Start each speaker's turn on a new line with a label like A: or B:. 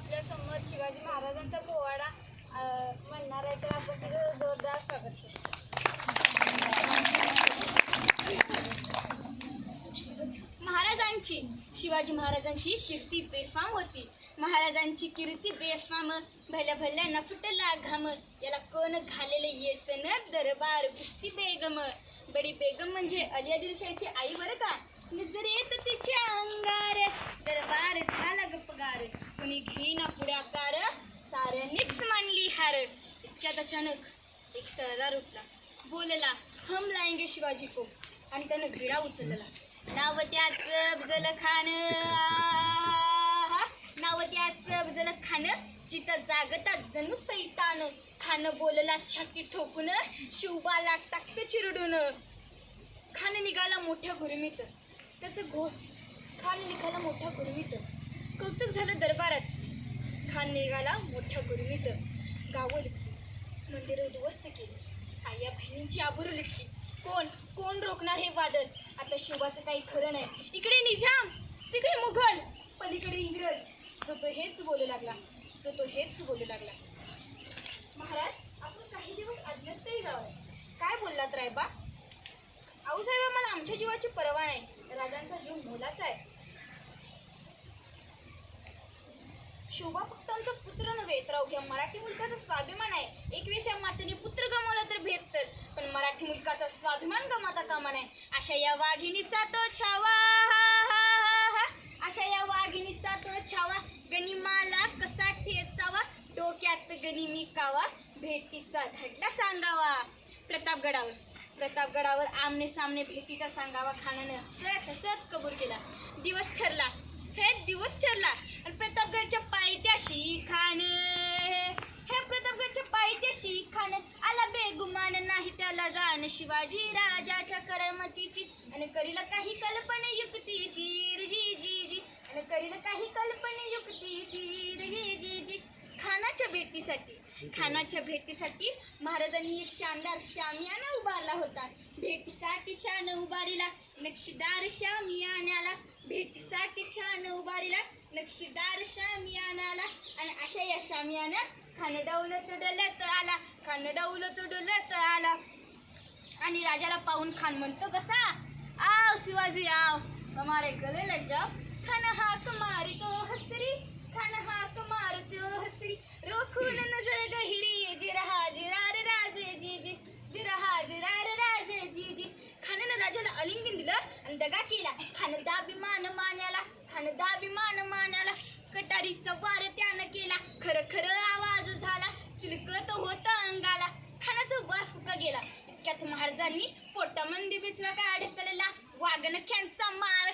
A: महाराजांचा पोवाडा म्हणणार आहे तर आपण तिथं जोरदार स्वागत करू. महाराजांची शिवाजी महाराजांची कीर्ती बेफाम होती. महाराजांची कीर्ती बेफाम भल्या भल्या फुटला घाम. याला कोण घालेले येसन दरबार कुस्ती बेगम. बडी बेगम म्हणजे अली आदिलशाहीची आई बरं का? नजरेत तिच्या अंगार दरबार झाला गपगार कुणी घेईना पुढाकार साऱ्यांनीच मांडली हार. इतक्यात अचानक एक सरदार उठला. बोलला हम लाएंगे शिवाजी को. आणि त्यानं भिडा उचलला. नाव त्याच अफजल खान आहा. नाव त्याच अफजल खान जिथं जागता जणू सैतान. खान बोलला छाती ठोकून शिवबाला टाकते चिरडून. खान निघाला मोठ्या घुरमीत. त्याचं घो खान निघाला मोठ्या गुरमीत कौतुक झालं दरबारात. खान निघाला मोठ्या गुरमीत गावं लिखली. मंदिरं उद्ध्वस्त केली. आया बहिणींची आबरू लिखली. कोण? कोण रोखणार हे वादळ? आता शिवाचं काही खरं नाही. इकडे निजाम! तिकडे मुघल! पलीकडे इंग्रज! जो तो हेच बोलू लागला. जो तो हेच बोलू लागला. महाराज आपण काही दिवस अज्ञात तरी जावं काय बोललात रायबा? माझ्या जीवाची पर्वा नाही. राजांचा जीव मोलाचा आहे. शोभा फक्त आमचा पुत्र नव्हे तर अवघ्या मराठी मुलकाचा स्वाभिमान आहे. एकवीस या मातेने पुत्र गमावला तर भेटतर पण मराठी मुलकाचा स्वाभिमान गमाता कामा नाही अशा या वाघिणीचा तो छावा हा, हा, हा, हा. अशा या वाघिणीचा तो छावा गनिमाला कसा ठेचावा? डोक्यात गनिमी कावा भेटीचा धडला सांगावा. प्रतापगडावर. प्रतापगडावर आमने सामने भेटीचा सांगावा खानानं हसत हसत कबूल केला. दिवस ठरला. हे दिवस ठरला. आणि प्रतापगडच्या पायथ्याशी खान हे प्रतापगडच्या पायथ्याशी खान आला बेगुमान नाही त्याला जाण. शिवाजी राजाच्या करमतीची. आणि करीला काही कल्पने युक्तीची. रे जी जी जी. आणि करीला काही कल्पने युक्तीची. रे जी जी जी. खानाच्या भेटीसाठी खानाच्या भेटीसाठी महाराजांनी एक शानदार शामियाना उभारला होता. भेटीसाठी छान उभारीला नक्षीदार शामियानाला भेटीसाठी छान उभारीला नक्षीदार शामियानाला आणि अशा या शामियाना खानडावलं डौलत आला खानडावलं डौलत आला. आणि राजाला पाहून खान म्हणतो कसा? आव शिवाजी आव हमारे गले लग जाओ खान हाक मारी तो हसरी खान हाक मार तो हसरी रोखून नजर गहिरी जिरहा जिरार राजे जी जी जिरहा जिरार राजे जी जी खानानं राजाला अलिंगन दिलं आणि दगा केला खान दाभिमान मान्याला खान दाभिमान मान्याला कटारीचा वार त्यानं केला. खरं खरं आवाज झाला. चिलकत होत अंगाला. खानाचा वार फुका गेला. इतक्यात महाराजांनी पोटामंदी बिचला काय अडकलेला वाघनख्यांचा मार